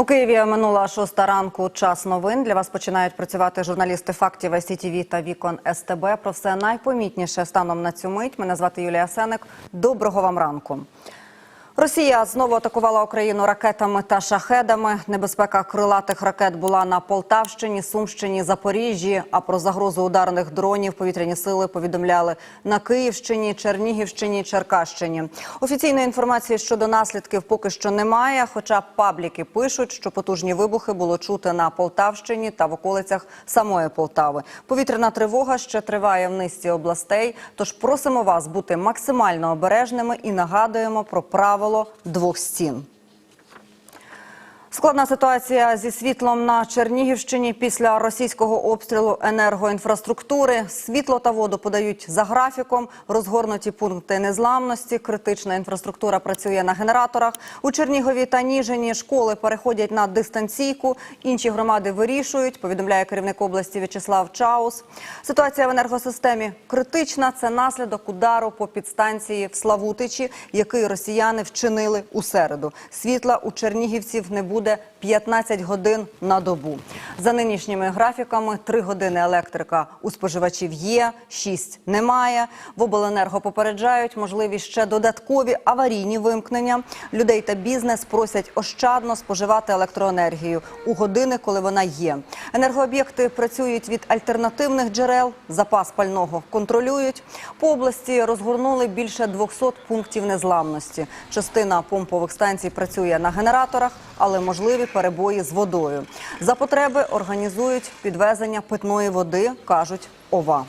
У Києві минула шоста ранку. Час новин для вас починають працювати журналісти фактів СІТВ та вікон СТБ. Про все найпомітніше станом на цю мить. Мене звати Юлія Сеник. Доброго вам ранку. Росія знову атакувала Україну ракетами та шахедами. Небезпека крилатих ракет була на Полтавщині, Сумщині, Запоріжжі. А про загрозу ударних дронів повітряні сили повідомляли на Київщині, Чернігівщині, Черкащині. Офіційної інформації щодо наслідків поки що немає. Хоча пабліки пишуть, що потужні вибухи було чути на Полтавщині та в околицях самої Полтави. Повітряна тривога ще триває в низці областей. Тож просимо вас бути максимально обережними і нагадуємо про правило двох стін. Складна ситуація зі світлом на Чернігівщині після російського обстрілу енергоінфраструктури. Світло та воду подають за графіком. Розгорнуті пункти незламності. Критична інфраструктура працює на генераторах. У Чернігові та Ніжині школи переходять на дистанційку. Інші громади вирішують. Повідомляє керівник області В'ячеслав Чаус. Ситуація в енергосистемі критична. Це наслідок удару по підстанції в Славутичі, який росіяни вчинили у середу. Світла у Чернігівців не буде 15 годин на добу. За нинішніми графіками 3 години електрика у споживачів є, 6 немає. В обленерго попереджають можливі ще додаткові аварійні вимкнення. Людей та бізнес просять ощадно споживати електроенергію у години, коли вона є. Енергооб'єкти працюють від альтернативних джерел, запас пального контролюють. По області розгорнули більше 200 пунктів незламності. Частина помпових станцій працює на генераторах, але можливі перебої з водою. За потреби організують підвезення питної води, кажуть ОВА.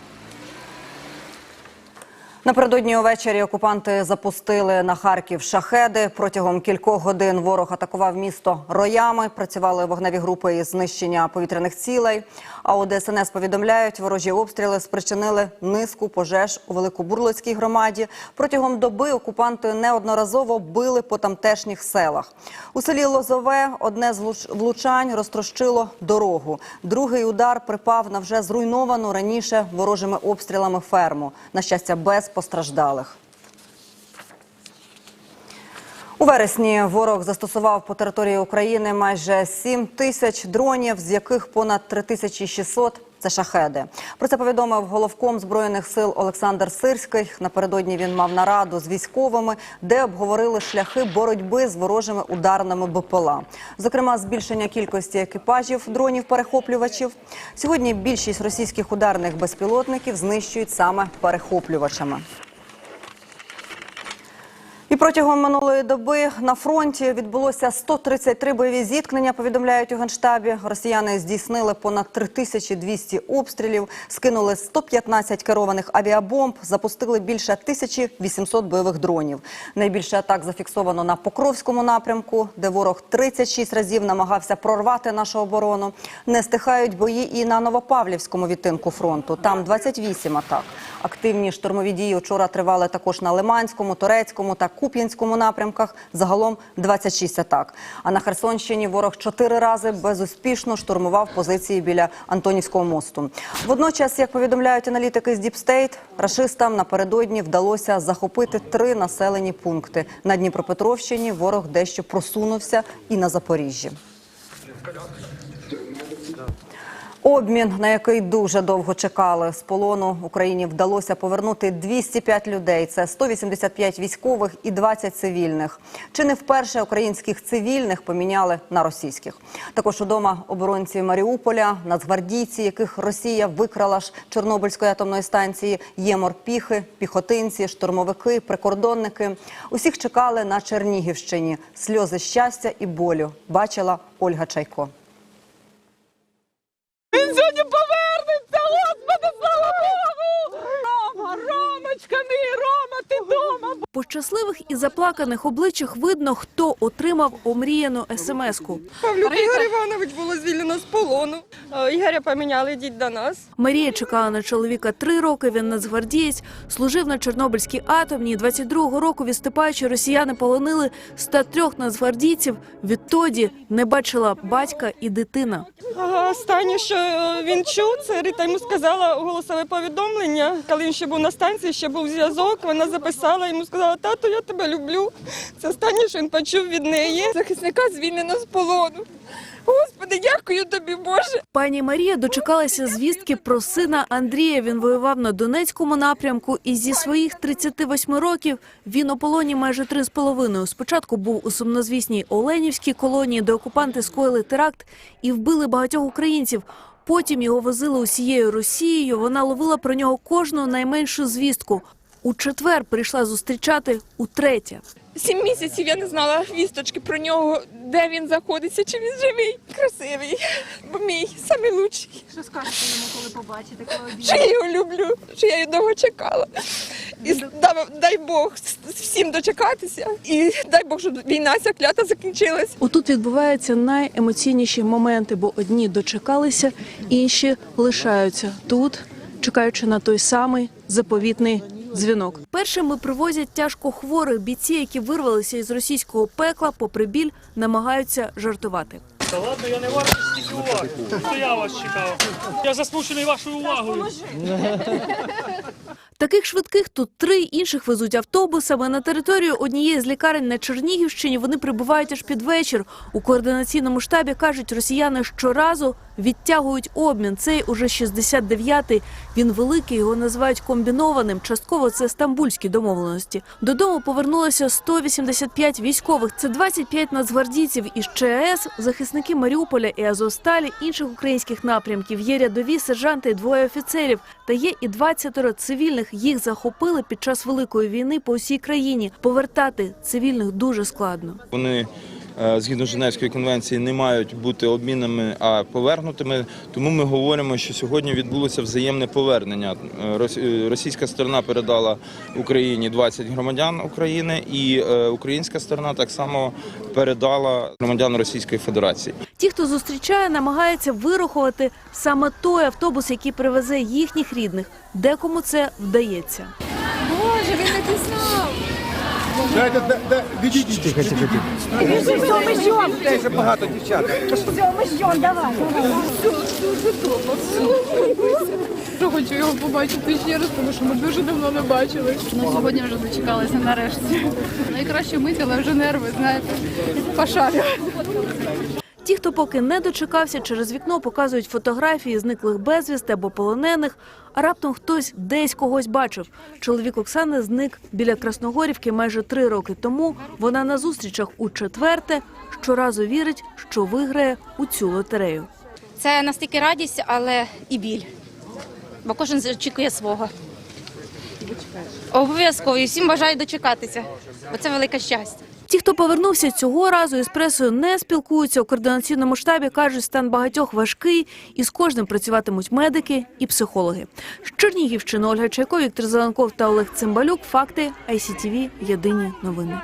Напередодні увечері окупанти запустили на Харків шахеди. Протягом кількох годин ворог атакував місто роями. Працювали вогневі групи із знищення повітряних цілей. А у ДСНС повідомляють, ворожі обстріли спричинили низку пожеж у Великобурлицькій громаді. Протягом доби окупанти неодноразово били по тамтешніх селах. У селі Лозове одне з влуч- влучань розтрощило дорогу. Другий удар припав на вже зруйновану раніше ворожими обстрілами ферму. На щастя, без постраждалих. У вересні ворог застосував по території України майже 7 тисяч дронів, з яких понад 3600 – це шахеди. Про це повідомив головком збройних сил Олександр Сирський. Напередодні він мав нараду з військовими, де обговорили шляхи боротьби з ворожими ударними БПЛА. Зокрема, збільшення кількості екіпажів дронів-перехоплювачів. Сьогодні більшість російських ударних безпілотників знищують саме перехоплювачами. Протягом минулої доби на фронті відбулося 133 бойові зіткнення. Повідомляють у генштабі. Росіяни здійснили понад 3200 обстрілів, скинули 115 керованих авіабомб, запустили більше 1800 бойових дронів. Найбільше атак зафіксовано на Покровському напрямку, де ворог 36 разів намагався прорвати нашу оборону. Не стихають бої і на Новопавлівському відтинку фронту. Там 28 атак. Активні штурмові дії вчора тривали також на Лиманському, Турецькому та Куп'янському напрямках. Загалом 26 атак. А на Херсонщині ворог чотири рази безуспішно штурмував позиції біля Антонівського мосту. Водночас, як повідомляють аналітики з Діпстейт, рашистам напередодні вдалося захопити три населені пункти. На Дніпропетровщині ворог дещо просунувся і на Запоріжжі. Обмін, на який дуже довго чекали з полону Україні, вдалося повернути 205 людей. Це 185 військових і 20 цивільних. Чи не вперше українських цивільних поміняли на російських? Також удома оборонці Маріуполя, нацгвардійці, яких Росія викрала ж Чорнобильської атомної станції, є морпіхи, піхотинці, штурмовики, прикордонники. Усіх чекали на Чернігівщині. Сльози щастя і болю бачила Ольга Чайко. Він сьогодні повернеться, Господи, слава Богу! Рома, Ромочка, мій Рома, ти дома! По щасливих і заплаканих обличчях видно, хто отримав омріяну смс-ку. Павлюк Ігор Іванович було звільнено з полону. Е, Ігоря поміняли, йдіть до нас. Марія чекала на чоловіка три роки. Він нацгвардієць, служив на Чорнобильській атомній. 22-го року відступаючи, росіяни полонили 103 нацгвардійців. Відтоді не бачила батька і дитина. Останнє, що він чув, це Рита йому сказала голосове повідомлення. Коли він ще був на станції, ще був зв'язок. Вона записала йому сказала, тато, я тебе люблю. Це останнє, що він почув від неї. Захисника звільнено з полону. Господи, дякую тобі, Боже. Пані Марія дочекалася звістки про сина Андрія. Він воював на Донецькому напрямку, і зі своїх 38 років він у полоні майже три з половиною. Спочатку був у сумнозвісній Оленівській колонії, де окупанти скоїли теракт і вбили багатьох українців. Потім його возили усією Росією. Вона ловила про нього кожну найменшу звістку. У четвер прийшла зустрічати утретє. Сім місяців я не знала вісточки про нього, де він знаходиться, чи він живий, красивий, бо мій самий лучший. Що скажете йому, коли побачите, коли Що я його люблю, що я його довго чекала. І дай, дай Бог всім дочекатися. І дай Бог, щоб війна ця клята закінчилась. Отут відбуваються найемоційніші моменти, бо одні дочекалися, інші лишаються тут, чекаючи на той самий заповітний дзвінок. Першими привозять тяжко хворих бійці, які вирвалися із російського пекла, попри біль, намагаються жартувати. Та ладно, я не вартий стільки уваги. То я вас чекав. Я засмучений вашою увагою. Таких швидких тут три інших везуть автобусами. На територію однієї з лікарень на Чернігівщині вони прибувають аж під вечір. У координаційному штабі кажуть, росіяни щоразу відтягують обмін. Цей уже 69-й. Він великий, його називають комбінованим. Частково це стамбульські домовленості. Додому повернулося 185 військових. Це 25 нацгвардійців із ЧАЕС, захисники Маріуполя і Азовсталі, інших українських напрямків. Є рядові сержанти і двоє офіцерів. Та є і 20 цивільних. Їх захопили під час великої війни по всій країні. Повертати цивільних дуже складно. Вони е, згідно Женевської конвенції не мають бути обмінами, а повернутими. Тому ми говоримо, що сьогодні відбулося взаємне повернення. Е, е, Російська сторона передала Україні 20 громадян України, і е, українська сторона так само передала громадян Російської Федерації. Ті, хто зустрічає, намагається вирахувати саме той автобус, який привезе їхніх рідних. Декому це вдається. Що хочу його побачити ще раз, тому що ми дуже давно не бачили. Ну сьогодні вже дочекалися нарешті. Найкраще мить, але вже нерви, знаєте, пошарю. Ті, хто поки не дочекався, через вікно показують фотографії зниклих безвісти або полонених. А раптом хтось десь когось бачив. Чоловік Оксани зник біля Красногорівки майже три роки тому. Вона на зустрічах у четверте щоразу вірить, що виграє у цю лотерею. Це настільки радість, але і біль. Бо кожен очікує свого. Обов'язково і всім бажаю дочекатися, бо це велике щастя. Ті, хто повернувся цього разу із пресою, не спілкуються у координаційному штабі. кажуть, стан багатьох важкий, і з кожним працюватимуть медики і психологи. З Чернігівщини Ольга Чайко, Віктор Зеленков та Олег Цимбалюк. Факти ICTV. Єдині новини.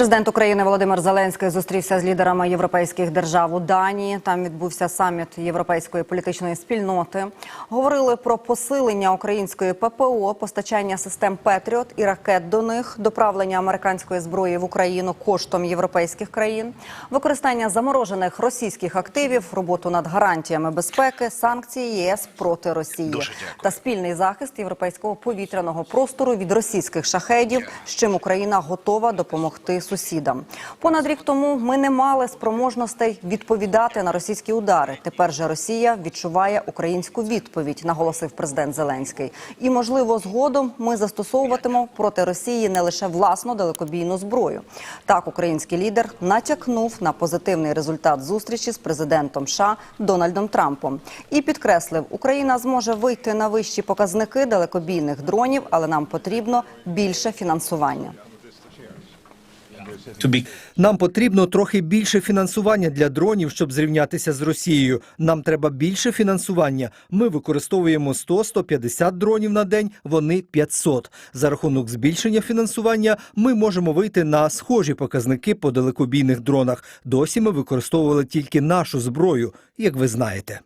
Президент України Володимир Зеленський зустрівся з лідерами європейських держав у Данії. Там відбувся саміт європейської політичної спільноти. Говорили про посилення української ППО, постачання систем Петріот і ракет до них, доправлення американської зброї в Україну коштом європейських країн, використання заморожених російських активів, роботу над гарантіями безпеки, санкції ЄС проти Росії та спільний захист європейського повітряного простору від російських шахедів, з чим Україна готова допомогти сусідам. Понад рік тому ми не мали спроможностей відповідати на російські удари. Тепер же Росія відчуває українську відповідь, наголосив президент Зеленський. І можливо, згодом ми застосовуватимемо проти Росії не лише власну далекобійну зброю. Так, український лідер натякнув на позитивний результат зустрічі з президентом США Дональдом Трампом і підкреслив, Україна зможе вийти на вищі показники далекобійних дронів, але нам потрібно більше фінансування. Нам потрібно трохи більше фінансування для дронів, щоб зрівнятися з Росією. Нам треба більше фінансування. Ми використовуємо 100-150 дронів на день, вони 500. За рахунок збільшення фінансування ми можемо вийти на схожі показники по далекобійних дронах. Досі ми використовували тільки нашу зброю, як ви знаєте.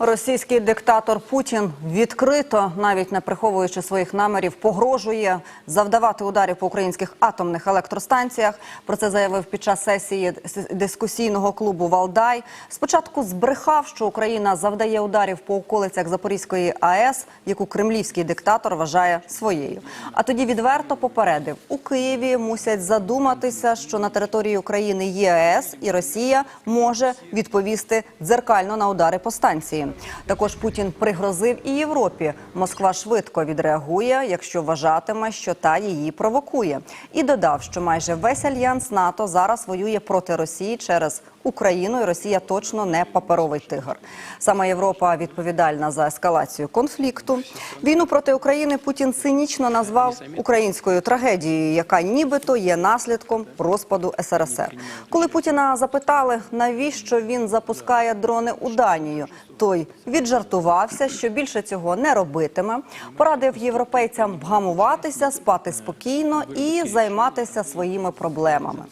Російський диктатор Путін відкрито, навіть не приховуючи своїх намірів, погрожує завдавати ударів по українських атомних електростанціях. Про це заявив під час сесії дискусійного клубу Валдай. Спочатку збрехав, що Україна завдає ударів по околицях Запорізької АЕС, яку кремлівський диктатор вважає своєю. А тоді відверто попередив: у Києві мусять задуматися, що на території України є АЕС, і Росія може відповісти дзеркально на удари по станції. Також Путін пригрозив і Європі. Москва швидко відреагує, якщо вважатиме, що та її провокує, і додав, що майже весь альянс НАТО зараз воює проти Росії через Україну, і Росія точно не паперовий тигр. Саме Європа відповідальна за ескалацію конфлікту. Війну проти України Путін цинічно назвав українською трагедією, яка нібито є наслідком розпаду СРСР. Коли Путіна запитали, навіщо він запускає дрони у Данію, той віджартувався, що більше цього не робитиме. Порадив європейцям вгамуватися, спати спокійно і займатися своїми проблемами.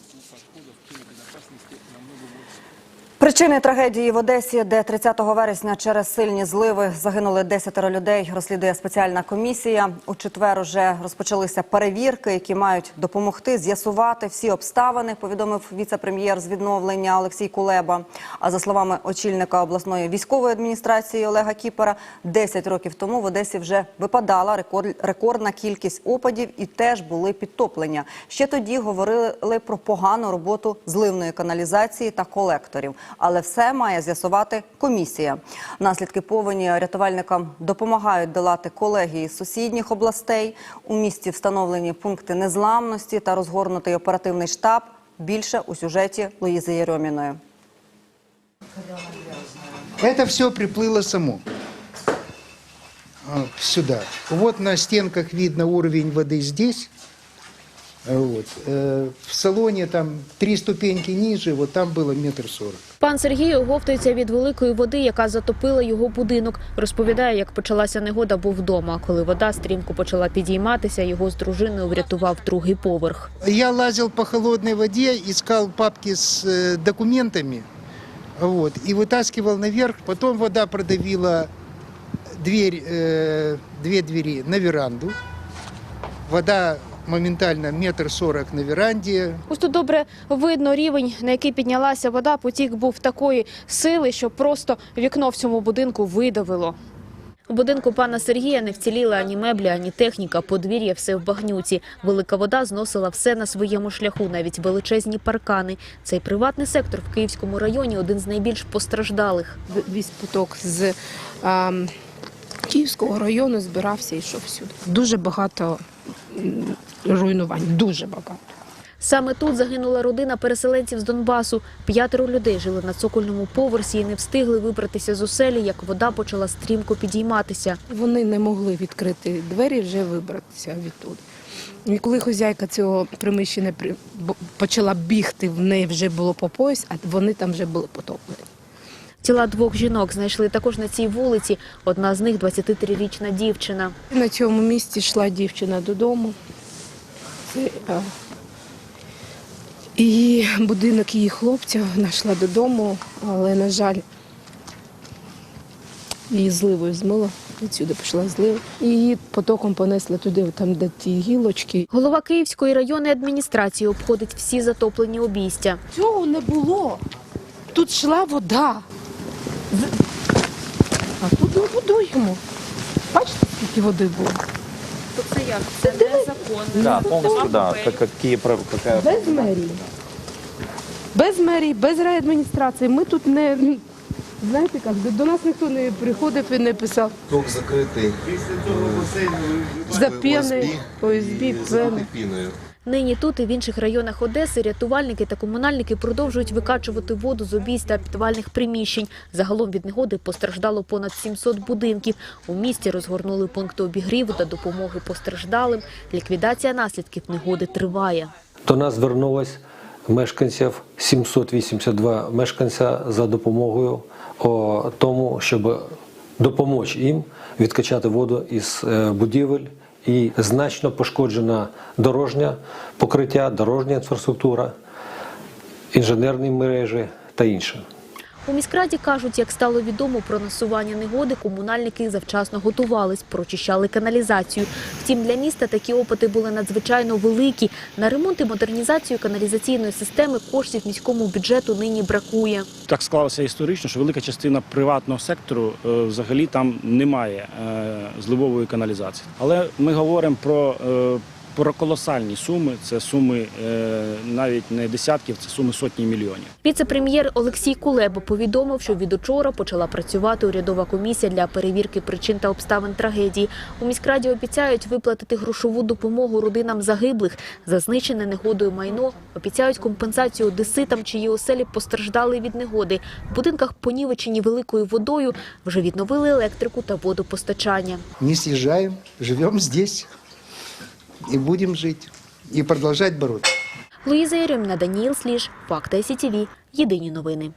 Причини трагедії в Одесі, де 30 вересня через сильні зливи загинули 10 людей, розслідує спеціальна комісія. У четвер уже розпочалися перевірки, які мають допомогти з'ясувати всі обставини. Повідомив віце-прем'єр з відновлення Олексій Кулеба. А за словами очільника обласної військової адміністрації Олега Кіпера, 10 років тому в Одесі вже випадала рекорд- рекордна кількість опадів і теж були підтоплення. Ще тоді говорили про погану роботу зливної каналізації та колекторів Але все має з'ясувати комісія. Наслідки повені рятувальникам допомагають долати колеги із сусідніх областей. У місті встановлені пункти незламності та розгорнутий оперативний штаб. Більше у сюжеті Луїзи Єрьоміної. Это все приплыло само а, сюда. Вот на стенках видно уровень воды здесь. А, Вот. Э, В салоне там три ступеньки ниже, вот там было метр сорок. Пан Сергій оговтується від великої води, яка затопила його будинок. Розповідає, як почалася негода, був вдома. Коли вода стрімко почала підійматися, його з дружиною врятував другий поверх. Я лазил по холодной воде, искал папки с э, документами вот, и вытаскивал наверх. Потом вода продавила дверь, э, две двери на веранду. Вода моментально метр сорок на веранде, Ось тут добре видно рівень, на який піднялася вода. Потік був такої сили, що просто вікно в цьому будинку видавило. У будинку пана Сергія не вціліли ані меблі, ані техніка. Подвір'я все в багнюці. Велика вода зносила все на своєму шляху, навіть величезні паркани. Цей приватний сектор в Київському районі один з найбільш постраждалих. весь поток з а, Київського району збирався і йшов сюди. Дуже багато руйнувань, дуже багато. Саме тут загинула родина переселенців з Донбасу. П'ятеро людей жили на цокольному поверсі і не встигли вибратися з оселі, як вода почала стрімко підійматися. Вони не могли відкрити двері, вже вибратися відтуди. І коли хозяйка цього приміщення при- почала бігти, в неї вже було по пояс, а вони там вже були потоплені. Тіла двох жінок знайшли також на цій вулиці. Одна з них 23-річна дівчина. На цьому місці йшла дівчина додому. І будинок її хлопця вона йшла додому, але, на жаль, її зливою змило. Відсюди пішла злива. Її потоком понесли туди, там, де ті гілочки. Голова Київської районної адміністрації обходить всі затоплені обійстя. Цього не було. Тут йшла вода. З- А тут ми будуємо. Бачите, скільки води було? То це як? Це незаконно. Да, повністю, да. Какие, какая Без мерії. Без мерії, без райадміністрації. Ми тут не. Знаєте як, до нас ніхто не приходив і не писав. Ток закритий За піни, ОСБ, пени. піною. Нині тут і в інших районах Одеси рятувальники та комунальники продовжують викачувати воду з обійсть та підвальних приміщень. Загалом від негоди постраждало понад 700 будинків. У місті розгорнули пункти обігріву та допомоги постраждалим. Ліквідація наслідків негоди триває. До нас звернулось мешканців 782 мешканця за допомогою тому, щоб допомогти їм відкачати воду із е, будівель. І значно пошкоджена дорожня покриття, дорожня інфраструктура, інженерні мережі та інше. У міськраді кажуть, як стало відомо про насування негоди, комунальники завчасно готувались, прочищали каналізацію. Втім, для міста такі опити були надзвичайно великі. На ремонт і модернізацію каналізаційної системи коштів міському бюджету нині бракує. Так склалося історично, що велика частина приватного сектору е, взагалі там немає е, зливової каналізації. Але ми говоримо про, е, про колосальні суми. Це суми е, навіть не десятків, це суми сотні мільйонів. Віце-прем'єр Олексій Кулеба повідомив, що від учора почала працювати урядова комісія для перевірки причин та обставин трагедії. У міськраді обіцяють виплатити грошову допомогу родинам загиблих за знищене негодою майно. Обіцяють компенсацію одеситам, чиї оселі постраждали від негоди. В будинках, понівечені великою водою, вже відновили електрику та водопостачання. Не съезжаем, живем здесь и будем жить, и продолжать бороться. Луїза Єрьоміна, Даніїл Сліж, Факти СІТВ. Єдині новини.